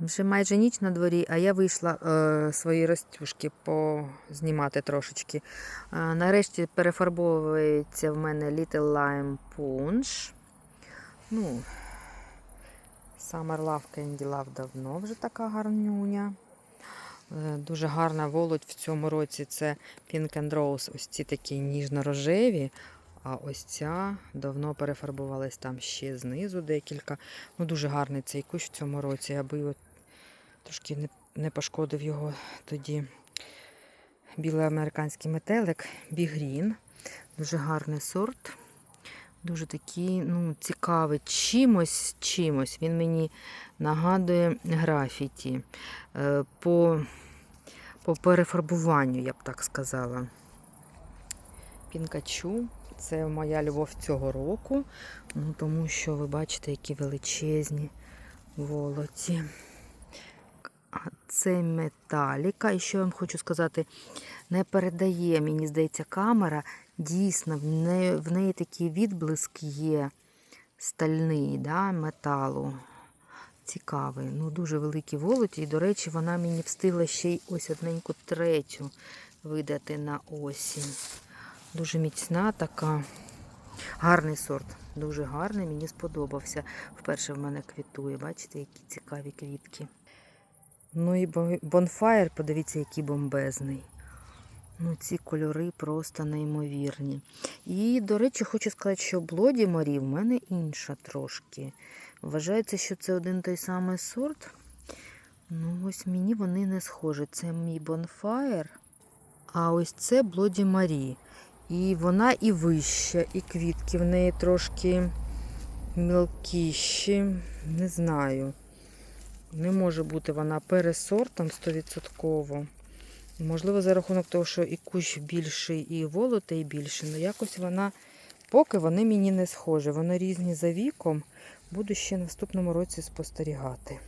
Вже майже ніч на дворі, а я вийшла е, свої ростюшки познімати трошечки. Е, нарешті перефарбовується в мене Little Lime Punch. Ну, Summer Love Candy Love давно вже така гарнюня. Е, Дуже гарна волоть в цьому році це Pink and Rose. Ось ці такі ніжно-рожеві. А ось ця давно перефарбувалась там ще знизу декілька. Ну, дуже гарний цей кущ в цьому році, аби от трошки не, не пошкодив його тоді білий американський метелик, бігрін. Дуже гарний сорт. Дуже такий ну, цікавий чимось, чимось. Він мені нагадує графіті. Е, По, по перефарбуванню, я б так сказала. Пінкачу. Це моя любов цього року, ну, тому що ви бачите, які величезні волоті. Це металіка. І що я вам хочу сказати, не передає, мені здається, камера. Дійсно, в неї, в неї такий відблиск є стальний да, металу. Цікавий. Ну, дуже великі волоті. І, до речі, вона мені встигла ще й ось одненьку третю видати на осінь. Дуже міцна така. Гарний сорт. Дуже гарний, мені сподобався. Вперше в мене квітує. Бачите, які цікаві квітки. Ну і бонфаєр, подивіться, який бомбезний. Ну, ці кольори просто неймовірні. І, до речі, хочу сказати, що Блоді Марі в мене інша трошки. Вважається, що це один той самий сорт. Ну, ось мені вони не схожі. Це мій бонфаєр. А ось це Блоді Марі. І вона і вища, і квітки в неї трошки мілкіші. Не знаю. Не може бути вона пересортом 100%. Можливо, за рахунок того, що і кущ більший, і волотий більше, але якось вона, поки вони мені не схожі. Вони різні за віком. Буду ще в наступному році спостерігати.